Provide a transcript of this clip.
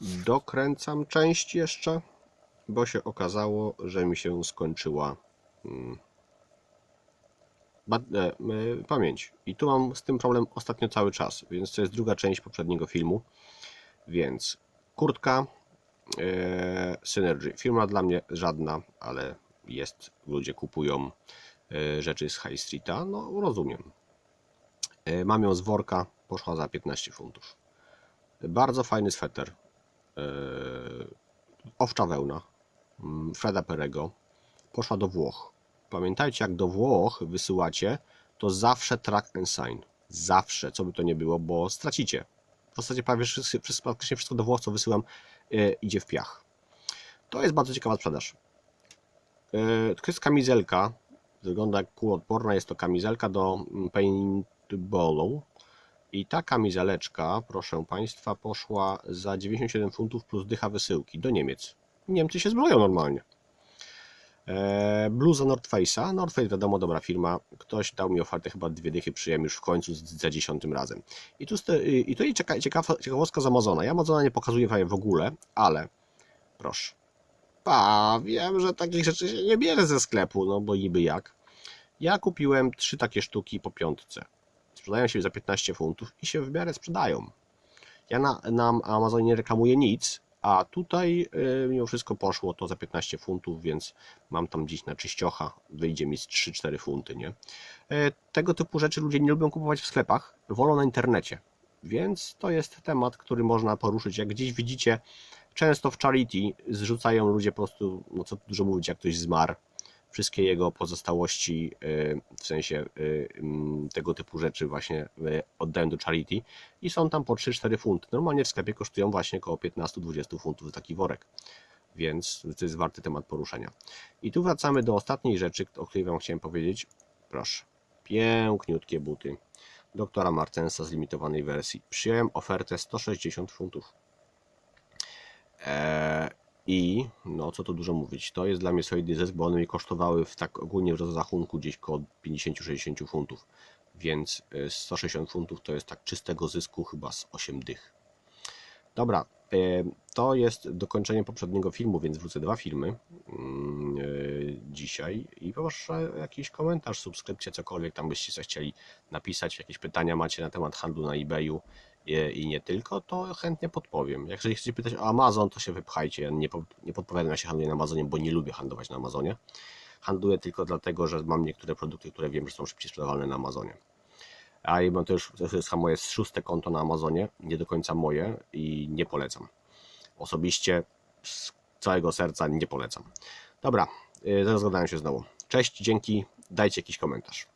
dokręcam część jeszcze, bo się okazało, że mi się skończyła mm, e, pamięć. I tu mam z tym problem ostatnio cały czas, więc to jest druga część poprzedniego filmu. Więc kurtka e, Synergy. Firma dla mnie żadna, ale jest, ludzie kupują e, rzeczy z High Streeta, no rozumiem. Mam ją z worka, poszła za 15 funtów. Bardzo fajny sweter. E, Owcza wełna. mm, Freda Perego. Poszła do Włoch. Pamiętajcie, jak do Włoch wysyłacie, to zawsze track and sign. Zawsze, co by to nie było, bo stracicie. W zasadzie prawie wszystko, wszystko, do Włoch, co wysyłam, e, idzie w piach. To jest bardzo ciekawa sprzedaż. E, to jest kamizelka. Wygląda jak kuloodporna. Jest to kamizelka do mm, paintballu. I ta kamizeleczka, proszę Państwa, poszła za 97 funtów plus dycha wysyłki do Niemiec. Niemcy się zbroją normalnie. Eee, Bluza North Face'a. North Face wiadomo, dobra firma. Ktoś dał mi ofertę, chyba dwie dychy przyjąłem już w końcu za dziesiątym razem. I tu, i cieka, ciekawa, ciekawostka z Amazona. Ja Amazona nie pokazuję prawie w ogóle, ale proszę. Pa, wiem, że takich rzeczy się nie bierze ze sklepu, no bo niby jak. Ja kupiłem trzy takie sztuki po piątce. Sprzedają się za 15 funtów i się w miarę sprzedają. Ja na, na Amazonie nie reklamuję nic, a tutaj y, mimo wszystko poszło to za 15 funtów, więc mam tam gdzieś na czyściocha, wyjdzie mi z 3-4 funty, nie? E, Tego typu rzeczy ludzie nie lubią kupować w sklepach, wolą na internecie. Więc to jest temat, który można poruszyć. Jak gdzieś widzicie, często w charity zrzucają ludzie po prostu, no co tu dużo mówić, jak ktoś zmarł, wszystkie jego pozostałości, y, w sensie y, mm, tego typu rzeczy właśnie y, oddają do charity i są tam po 3-4 funty. Normalnie w sklepie kosztują właśnie około 15-20 funtów taki worek, więc to jest warty temat poruszenia. I tu wracamy do ostatniej rzeczy, o której Wam chciałem powiedzieć. Proszę, piękniutkie buty doktora Martensa z limitowanej wersji. Przyjąłem ofertę 160 funtów. I no co tu dużo mówić, to jest dla mnie solidny zysk, bo one mi kosztowały w tak ogólnie w rozrachunku gdzieś około 50-60 funtów. Więc y, 160 funtów to jest tak czystego zysku chyba z 8 dych. Dobra, e, to jest dokończenie poprzedniego filmu, więc wrócę dwa filmy mm, e, dzisiaj i proszę jakiś komentarz, subskrypcję, cokolwiek tam byście chcieli napisać, jakieś pytania macie na temat handlu na eBayu i nie tylko, to chętnie podpowiem. Jak Jeżeli chcecie pytać o Amazon, to się wypchajcie. Ja nie, nie podpowiadam, jak się handluje na Amazonie, bo nie lubię handlować na Amazonie. Handluję tylko dlatego, że mam niektóre produkty, które wiem, że są szybciej sprzedawalne na Amazonie. A i mam to już to jest moje szóste konto na Amazonie, nie do końca moje i nie polecam. Osobiście z całego serca nie polecam. Dobra, yy, rozgadałem się znowu. Cześć, dzięki, dajcie jakiś komentarz.